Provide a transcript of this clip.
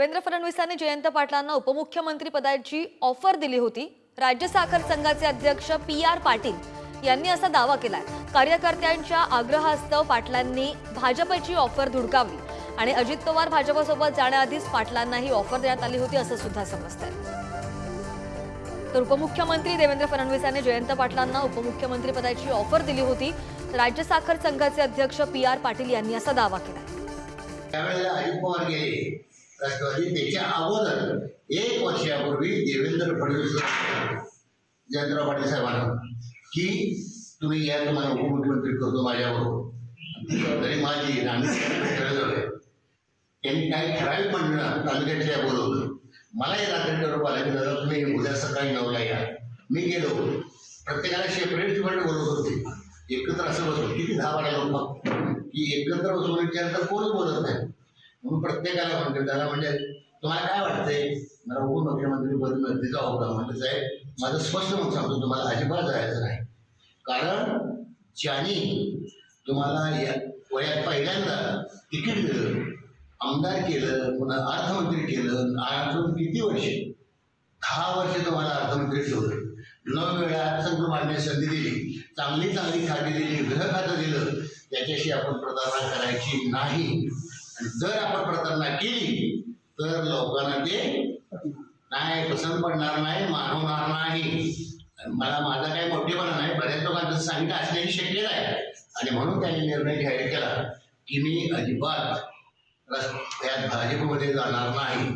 देवेंद्र फडणवीसांनी जयंत पाटलांना उपमुख्यमंत्री पदाची ऑफर दिली होती. राज्य साखर संघाचे अध्यक्ष पी आर पाटील यांनी असा दावा केलाय. कार्यकर्त्यांच्या आग्रहास्तव पाटलांनी भाजपची ऑफर धुडकावली आणि अजित पवार भाजपसोबत जाण्याआधीच पाटलांना ही ऑफर देण्यात आली होती असं सुद्धा समजतंय. तर उपमुख्यमंत्री देवेंद्र फडणवीसांनी जयंत पाटलांना उपमुख्यमंत्री पदाची ऑफर दिली होती. राज्य साखर संघाचे अध्यक्ष पी आर पाटील यांनी असा दावा केला त्यावेळेला अजित पवार गेले. राष्ट्रवादी त्याच्या अगोदर एक वर्षापूर्वी देवेंद्र फडणवीस जयंतराव पाटील साहेबांना की तुम्ही या तुम्हाला उपमुख्यमंत्री करतो माझ्याबरोबर माझी आहे. त्यांनी काही ठराविक मंडळ तालुक्यातल्या बोलवलं. मलाही रात्री निरोप आला की दादा तुम्ही उद्या सकाळी नवला या. मी गेलो. प्रत्येकाला सेपरेट सेपरेट बोलवत होते. एकत्र असं बसलो. किती दहा बारा लोक. की एकत्र बसून विचार तर कोणच बोलत नाही. म्हणून प्रत्येकाला म्हणतो त्याला म्हणजे तुम्हाला काय वाटतंय? मला उपमुख्यमंत्री पद मिळते जाऊ का म्हणजे साहेब माझं स्पष्ट म्हणून सांगतो तुम्हाला अजिबात जायचं नाही. कारण ज्यांनी तुम्हाला या वयात पहिल्यांदा तिकीट दिलं आमदार केलं पुन्हा अर्थमंत्री केलं अजून किती वर्ष? दहा वर्ष तुम्हाला अर्थमंत्री ठेवलं. नऊ वेळा अर्थसंकल्प मांडण्याची संधी दिली चांगली चांगली खाती दिली गृह खातं दिलं त्याच्याशी आपण प्रतारणा करायची नाही. आणि जर आपण प्रतारणा केली तर लोकांना ते नाही पसंत पडणार नाही मानवणार नाही. मला माझा काही मोठेपणा नाही बऱ्याच लोकांचं सांगितलं असण्याची शक्यता आहे आणि म्हणून त्यांनी निर्णय घ्यायला केला की मी अजिबात रस- भाजपमध्ये जाणार नाही.